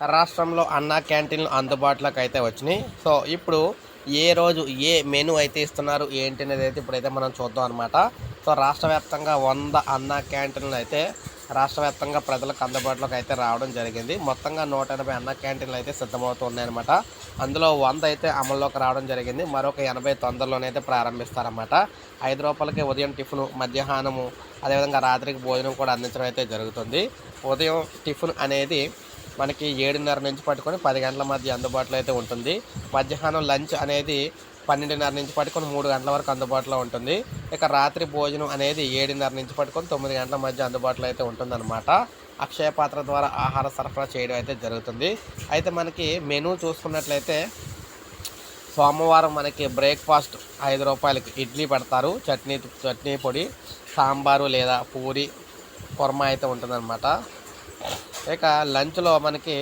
రాష్ట్రంలో అన్న క్యాంటీన్లు అందుబాటులోకి అయితే వచ్చినాయి. సో ఇప్పుడు ఏ రోజు ఏ మెను అయితే ఇస్తున్నారు ఏంటి అనేది అయితే ఇప్పుడైతే మనం చూద్దాం అనమాట సో రాష్ట్ర వ్యాప్తంగా వంద అన్న క్యాంటీన్లు అయితే రాష్ట్ర వ్యాప్తంగా ప్రజలకు అందుబాటులోకి అయితే రావడం జరిగింది. మొత్తంగా నూట ఎనభై అన్న క్యాంటీన్లు అయితే సిద్ధమవుతున్నాయన్నమాట అందులో వంద అయితే అమల్లోకి రావడం జరిగింది. మరొక ఎనభై తొందరలోనైతే ప్రారంభిస్తారన్నమాట. ఐదు రూపాయలకి ఉదయం టిఫిన్ మధ్యాహ్నము అదేవిధంగా రాత్రికి భోజనం కూడా అందించడం అయితే జరుగుతుంది. ఉదయం టిఫిన్ అనేది మనకి ఏడున్నర నుంచి పట్టుకొని పది గంటల మధ్య అందుబాటులో అయితే ఉంటుంది. మధ్యాహ్నం లంచ్ అనేది పన్నెండున్నర నుంచి పట్టుకొని మూడు గంటల వరకు అందుబాటులో ఉంటుంది. ఇక రాత్రి భోజనం అనేది ఏడున్నర నుంచి పట్టుకొని తొమ్మిది గంటల మధ్య అందుబాటులో అయితే ఉంటుందన్నమాట. అక్షయ పాత్ర ద్వారా ఆహార సరఫరా చేయడం అయితే జరుగుతుంది. అయితే మనకి మెనూ చూసుకున్నట్లయితే సోమవారం మనకి బ్రేక్ఫాస్ట్ ఐదు రూపాయలకి ఇడ్లీ పెడతారు. చట్నీ చట్నీ పొడి సాంబారు లేదా పూరి కుర్మా అయితే ఉంటుందన్నమాట. ఇక లంచ్లో మనకి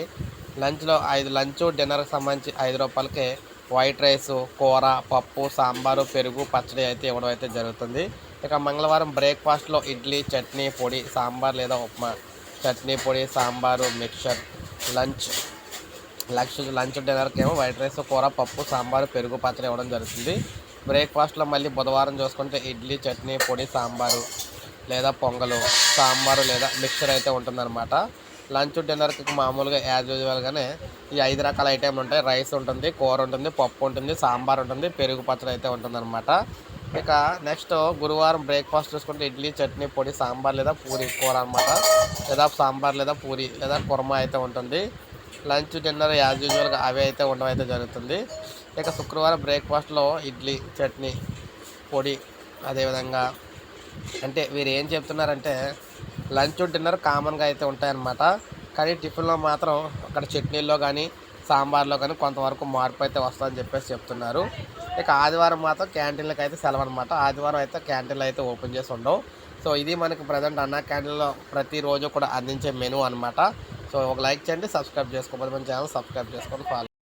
లంచ్లో ఐదు లంచ్ డిన్నర్కి సంబంధించి ఐదు రూపాయలకి వైట్ రైస్ కూర పప్పు సాంబారు పెరుగు పచ్చడి అయితే ఇవ్వడం అయితే జరుగుతుంది. ఇక మంగళవారం బ్రేక్ఫాస్ట్లో ఇడ్లీ చట్నీ పొడి సాంబార్ లేదా ఉప్మా. చట్నీ పొడి sambar mixture lunch. Lunch lunch డిన్నర్కి ఏమో వైట్ రైస్ కూర పప్పు సాంబారు పెరుగు పచ్చడి ఇవ్వడం జరుగుతుంది. బ్రేక్ఫాస్ట్లో మళ్ళీ బుధవారం చూసుకుంటే ఇడ్లీ చట్నీ పొడి సాంబారు లేదా పొంగలు సాంబారు లేదా మిక్చర్ అయితే ఉంటుందన్నమాట. లంచ్ డిన్నర్కి మామూలుగా యాజ్ యూజువల్గానే ఈ ఐదు రకాల ఐటెంలు ఉంటాయి. రైస్ ఉంటుంది కూర ఉంటుంది పప్పు ఉంటుంది సాంబార్ ఉంటుంది పెరుగు పచ్చడి అయితే ఉంటుందన్నమాట. ఇక నెక్స్ట్ గురువారం బ్రేక్ఫాస్ట్ చూసుకుంటే ఇడ్లీ చట్నీ పొడి సాంబార్ లేదా పూరి కూర అనమాట లేదా సాంబార్ లేదా పూరి లేదా కుర్మా అయితే ఉంటుంది. లంచ్ డిన్నర్ యాజ్ యూజువల్గా అవి అయితే ఉండడం అయితే జరుగుతుంది. ఇక శుక్రవారం బ్రేక్ఫాస్ట్లో ఇడ్లీ చట్నీ పొడి అదేవిధంగా అంటే వీరు ఏం చెప్తున్నారంటే లంచ్ డిన్నర్ కామన్గా అయితే ఉంటాయన్నమాట. కానీ టిఫిన్లో మాత్రం అక్కడ చట్నీల్లో కానీ సాంబార్లో కానీ కొంతవరకు మార్పు అయితే వస్తుందని చెప్పేసి చెప్తున్నారు. ఇక ఆదివారం మాత్రం క్యాంటీన్లకు అయితే సెలవు అనమాట ఆదివారం అయితే క్యాంటీన్లు అయితే ఓపెన్ చేసి ఉండవు. సో ఇది మనకి ప్రజెంట్ అన్న క్యాంటీన్లో ప్రతిరోజు కూడా అందించే మెనూ అనమాట సో ఒక లైక్ చేయండి సబ్స్క్రైబ్ చేసుకోకపోతే మన ఛానల్ సబ్స్క్రైబ్ చేసుకొని ఫాలో